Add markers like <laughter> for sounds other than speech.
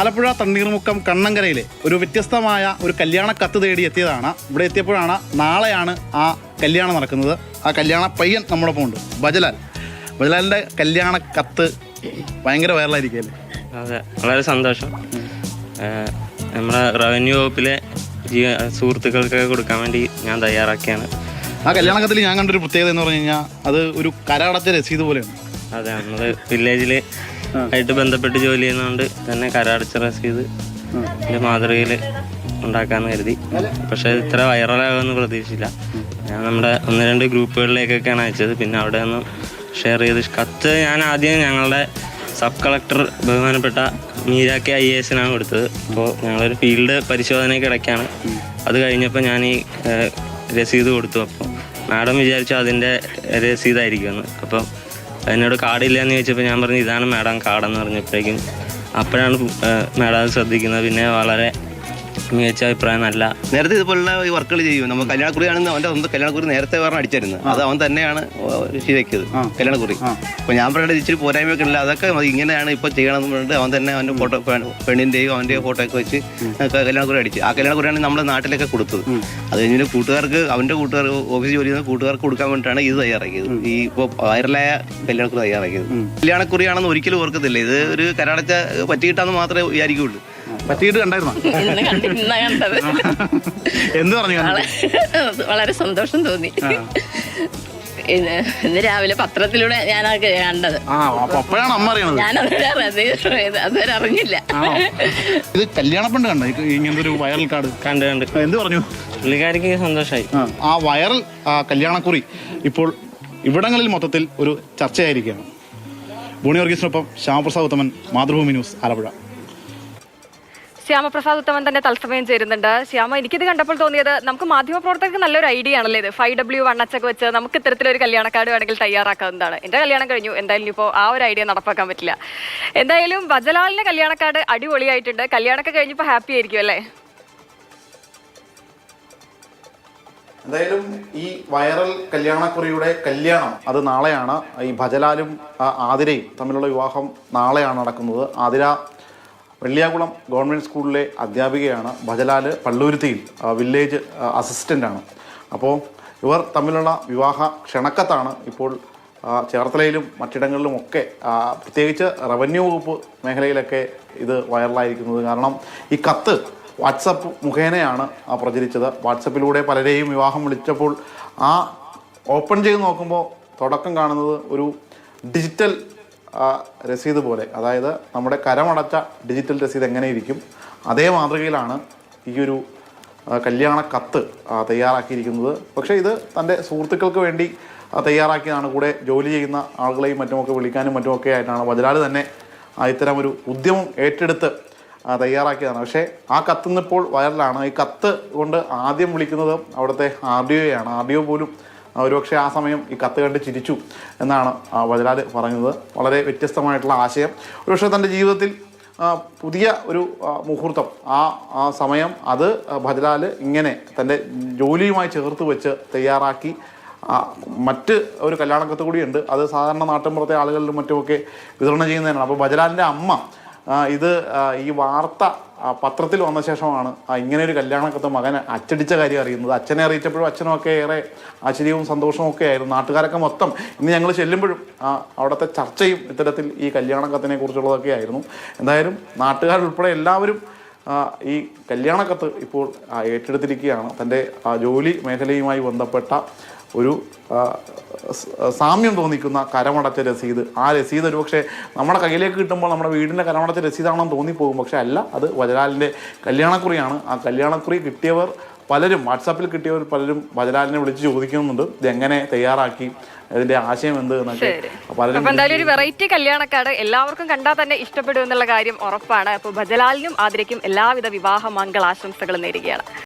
ആലപ്പുഴ തണ്ണീർമുക്കം കണ്ണങ്കരയിലെ ഒരു വ്യത്യസ്തമായ ഒരു കല്യാണ കത്ത് തേടി എത്തിയതാണ്. ഇവിടെ എത്തിയപ്പോഴാണ് നാളെയാണ് ആ കല്യാണം നടക്കുന്നത്. ആ കല്യാണ പയ്യൻ നമ്മളൊപ്പം ഉണ്ട് ബജലാൽ. ബജലാലിന്റെ കല്യാണ കത്ത് ഭയങ്കര വൈറലായിരിക്കുമല്ലേ അതെ വളരെ സന്തോഷം. നമ്മുടെ റവന്യൂ വകുപ്പിലെ സുഹൃത്തുക്കൾക്കൊക്കെ കൊടുക്കാൻ വേണ്ടി ഞാൻ തയ്യാറാക്കിയാണ്. ആ കല്യാണ കത്തിൽ ഞാൻ കണ്ടൊരു പ്രത്യേകത എന്ന് പറഞ്ഞു കഴിഞ്ഞാൽ അത് ഒരു കരടച്ച രസീത് പോലെയാണ്. അതെ നമ്മൾ വില്ലേജിൽ ആയിട്ട് ബന്ധപ്പെട്ട് ജോലി ചെയ്യുന്നതുകൊണ്ട് തന്നെ കരാടച്ച ചെയ്ത് എന്റെ മാതൃകയിൽ ഉണ്ടാക്കാമെന്ന് കരുതി. പക്ഷേ ഇത് ഇത്ര വൈറലാകുമെന്ന് പ്രതീക്ഷിച്ചില്ല. ഞാൻ നമ്മുടെ ഒന്ന് രണ്ട് ഗ്രൂപ്പുകളിലേക്കൊക്കെയാണ് അയച്ചത്. പിന്നെ അവിടെ നിന്ന് ഷെയർ ചെയ്ത് കത്ത് ഞാൻ ആദ്യം ഞങ്ങളുടെ സബ് കളക്ടർ ബഹുമാനപ്പെട്ട മീര കെ ഐ എസിനാണ് കൊടുത്തത്. അപ്പോൾ ഞങ്ങളൊരു ഫീൽഡ് പരിശോധനയ്ക്ക് ഇടയ്ക്കാണ്. അത് കഴിഞ്ഞപ്പോൾ ഞാൻ ഈ രസീത് കൊടുത്തു. അപ്പോൾ മാഡം വിചാരിച്ചു അതിന്റെ രസീതായിരിക്കുമെന്ന്. അപ്പം എന്നോട് കാർഡില്ല എന്ന് ചോദിച്ചപ്പോൾ ഞാൻ പറഞ്ഞു ഇതാണ് മാഡം കാർഡെന്ന് പറഞ്ഞപ്പോഴേക്കും അപ്പോഴാണ് മാഡം ശ്രദ്ധിക്കുന്നത്. പിന്നെ വളരെ മികച്ച അഭിപ്രായം നല്ല. നേരത്തെ ഇതുപോലുള്ള ഈ വർക്കുകൾ ചെയ്യും. നമ്മൾ കല്യാണക്കുറി ആണെന്ന് അവന്റെ സ്വന്തം കല്യാണക്കുറി നേരത്തെ പറഞ്ഞ അടിച്ചിരുന്നു അത് അവൻ തന്നെയാണ് ശരിയാക്കിയത് കല്യാണക്കുറി. അപ്പൊ ഞാൻ പറയേണ്ടത് ഇച്ചിരി പോരായ്മയൊക്കെ ഇല്ല അതൊക്കെ മതി. ഇങ്ങനെയാണ് ഇപ്പൊ ചെയ്യണമെന്ന് പറഞ്ഞിട്ട് അവൻ തന്നെ അവന്റെ ഫോട്ടോ പെണ്ണിന്റെയും അവന്റെ ഫോട്ടോ ഒക്കെ വെച്ച് കല്യാണക്കുറി അടിച്ച്. ആ കല്യാണക്കുറിയാണ് നമ്മുടെ നാട്ടിലൊക്കെ കൊടുത്തത്. അത് കഴിഞ്ഞാൽ കൂട്ടുകാർക്ക് അവന്റെ കൂട്ടുകാർ ഓഫീസ് ജോലി ചെയ്യുന്ന കൂട്ടുകാർക്ക് കൊടുക്കാൻ വേണ്ടിയിട്ടാണ് ഇത് തയ്യാറാക്കിയത്. ഈ ഇപ്പോൾ വൈറലായ കല്യാണക്കുറി തയ്യാറാക്കിയത്. കല്യാണക്കുറിയാണെന്ന് ഒരിക്കലും ഓർക്കത്തില്ല. ഇത് ഒരു കരാടച്ച പറ്റിയിട്ടാന്ന് മാത്രമേ വിചാരിക്കുള്ളൂ പറ്റിയിട്ട് കണ്ടായിരുന്നോ? <laughs> ഇന്ന് കണ്ടി ഇന്നാ കണ്ടത്. <laughs> എന്ത് പറഞ്ഞു? വളരെ- വളരെ സന്തോഷം തോന്നി. ഇന്ന് ഇന്ന് രാവിലെ പത്രത്തിലൂടെ ഞാനത് കണ്ടത്. ആ അപ്പൊ അപ്പോഴാണ് അമ്മ അറിയണത്. ഞാനതുവരെ അറിയത് അതുവരെ അറിഞ്ഞില്ല. ആണോ? ഇത് കല്യാണപ്പണ്ട് കണ്ടോ? ഈ- ഇങ്ങനത്തെ ഒരു വൈറൽ കാർഡ് കണ്ട് കണ്ട്. എന്ത് പറഞ്ഞു? പുള്ളിക്കാരിക്ക് സന്തോഷമായി ആ വൈറൽ ആ, കല്യാണക്കുറി ഇപ്പോൾ ഇവിടങ്ങളിൽ മൊത്തത്തിൽ ഒരു ചർച്ചയായിരിക്കുകയാണ്. ബോണി വർഗീസിനൊപ്പം ശ്യാമപ്രസാദ് ഉത്തമൻ മാതൃഭൂമി ന്യൂസ് ആലപ്പുഴ. ശ്യാമപ്രസാദ് ഉത്തമൻ തന്നെ തത്സമയം ചേരുന്നുണ്ട്. ശ്യാമ എനിക്കിത് കണ്ടപ്പോൾ തോന്നിയത് നമുക്ക് മാധ്യമപ്രവർത്തകർക്ക് നല്ലൊരു ഐഡിയ ആണല്ലേ ഇത്. ഫൈവ് ഡബ്ല്യു വൺ ഒക്കെ വെച്ച് നമുക്ക് ഇത്തരത്തിലൊരു കല്യാണ കാർഡ് വേണമെങ്കിൽ തയ്യാറാക്കാവുന്നതാണ്. എന്റെ കല്യാണം കഴിഞ്ഞു. എന്തായാലും ഇപ്പോൾ ആ ഒരു ഐഡിയ നടപ്പാക്കാൻ പറ്റില്ല. എന്തായാലും ബജലാലിന്റെ കല്യാണ കാർഡ് അടിപൊളിയായിട്ടുണ്ട്. കല്യാണമൊക്കെ കഴിഞ്ഞപ്പോൾ ഹാപ്പി ആയിരിക്കും അല്ലേ? എന്തായാലും ഈ വൈറൽ കല്യാണക്കുറിയുടെ കല്യാണം അത് നാളെയാണ്. ഈ ഭജലാലും ആതിരയും തമ്മിലുള്ള വിവാഹം നാളെയാണ് നടക്കുന്നത്. ആതിര വെള്ളിയാകുളം ഗവൺമെന്റ് സ്കൂളിലെ അധ്യാപികയാണ് ഭജലാൽ പള്ളൂരുത്തിയിൽ വില്ലേജ് അസിസ്റ്റന്റാണ് അപ്പോൾ ഇവർ തമ്മിലുള്ള വിവാഹ ക്ഷണക്കത്താണ് ഇപ്പോൾ ചേർത്തലയിലും മറ്റിടങ്ങളിലുമൊക്കെ പ്രത്യേകിച്ച് റവന്യൂ വകുപ്പ് മേഖലയിലൊക്കെ ഇത് വൈറലായിരിക്കുന്നത് കാരണം ഈ കത്ത് വാട്സപ്പ് മുഖേനയാണ് പ്രചരിച്ചത്. വാട്സപ്പിലൂടെ പലരെയും വിവാഹം വിളിച്ചപ്പോൾ ആ ഓപ്പൺ ചെയ്ത് നോക്കുമ്പോൾ തുടക്കം കാണുന്നത് ഒരു ഡിജിറ്റൽ ആ, രസീത് പോലെ അതായത് നമ്മുടെ കരമടച്ച ഡിജിറ്റൽ രസീത് എങ്ങനെ ഇരിക്കും അതേ മാതൃകയിലാണ് ഈ ഒരു കല്യാണ കത്ത് തയ്യാറാക്കിയിരിക്കുന്നത്. പക്ഷേ ഇത് തന്റെ സുഹൃത്തുക്കൾക്ക് വേണ്ടി തയ്യാറാക്കിയതാണ്. കൂടെ ജോലി ചെയ്യുന്ന ആളുകളെയും മറ്റുമൊക്കെ വിളിക്കാനും മറ്റുമൊക്കെ ആയിട്ടാണ് വജരാൾ തന്നെ ഇത്തരം ഒരു ഉദ്യമം ഏറ്റെടുത്ത് തയ്യാറാക്കിയതാണ്. പക്ഷേ ആ കത്തുന്നിപ്പോൾ വൈറലാണ്. ഈ കത്ത് കൊണ്ട് ആദ്യം വിളിക്കുന്നത് അവിടുത്തെ ആർ ഡി ഒയാണ് ആർ ഡി ഒ പോലും ഒരുപക്ഷെ ആ സമയം ഈ കത്ത് കണ്ട് ചിരിച്ചു എന്നാണ് വജരാജ് പറഞ്ഞത് വളരെ വ്യത്യസ്തമായിട്ടുള്ള ആശയം. ഒരുപക്ഷെ തന്റെ ജീവിതത്തിൽ പുതിയ ഒരു മുഹൂർത്തം ആ ആ സമയം അത് ഭജലാൽ ഇങ്ങനെ തന്റെ ജോലിയുമായി ചേർത്ത് വെച്ച് തയ്യാറാക്കി മറ്റ് ഒരു കല്യാണക്കത്ത് കൂടിയുണ്ട്. അത് സാധാരണ നാട്ടിൻപുറത്തെ ആളുകളിലും മറ്റുമൊക്കെ വിതരണം ചെയ്യുന്നതിനാണ്. അപ്പോൾ ഭജലാലിന്റെ അമ്മ ഇത് ഈ വാർത്ത പത്രത്തിൽ വന്ന ശേഷമാണ് ആ, ഇങ്ങനെ ഒരു കല്യാണക്കത്ത് മകൻ അച്ചടിച്ച കാര്യം അറിയുന്നത്. അച്ഛനെ അറിയിച്ചപ്പോഴും അച്ഛനൊക്കെ ഏറെ ആശ്ചര്യവും സന്തോഷവും ഒക്കെ ആയിരുന്നു. നാട്ടുകാരൊക്കെ മൊത്തം ഇന്ന് ഞങ്ങൾ ചെല്ലുമ്പോഴും ആ, അവിടുത്തെ ചർച്ചയും ഇത്തരത്തിൽ ഈ കല്യാണക്കത്തിനെ കുറിച്ചുള്ളതൊക്കെ ആയിരുന്നു. എന്തായാലും നാട്ടുകാരുൾപ്പെടെ എല്ലാവരും ഈ കല്യാണക്കത്ത് ഇപ്പോൾ ഏറ്റെടുത്തിരിക്കുകയാണ്. തന്റെ ആ, ജോലി മേഖലയുമായി ബന്ധപ്പെട്ട ഒരു സാമ്യം തോന്നിക്കുന്ന കരമടച്ച രസീത്. ആ രസീത് ഒരുപക്ഷെ നമ്മുടെ കയ്യിലേക്ക് കിട്ടുമ്പോൾ നമ്മുടെ വീടിന്റെ കരമടച്ച രസീതാണെന്ന് തോന്നിപ്പോകും. പക്ഷേ അല്ല അത് വജലാലിന്റെ കല്യാണക്കുറിയാണ്. ആ കല്യാണക്കുറി കിട്ടിയവർ പലരും വാട്സാപ്പിൽ കിട്ടിയവർ പലരും വജലാലിനെ വിളിച്ച് ചോദിക്കുന്നുണ്ട്. ഇതെങ്ങനെ എങ്ങനെ തയ്യാറാക്കി? അതിന്റെ ആശയം എന്ത് എന്നൊക്കെ പലരും എന്തായാലും ഒരു വെറൈറ്റി കല്യാണക്കാട് എല്ലാവർക്കും കണ്ടാൽ തന്നെ ഇഷ്ടപ്പെടും എന്നുള്ള കാര്യം ഉറപ്പാണ്. അപ്പോൾ ബജലാലിനും ആദരയ്ക്കും എല്ലാവിധ വിവാഹ മംഗളാശംസകളും നേരുകയാണ്.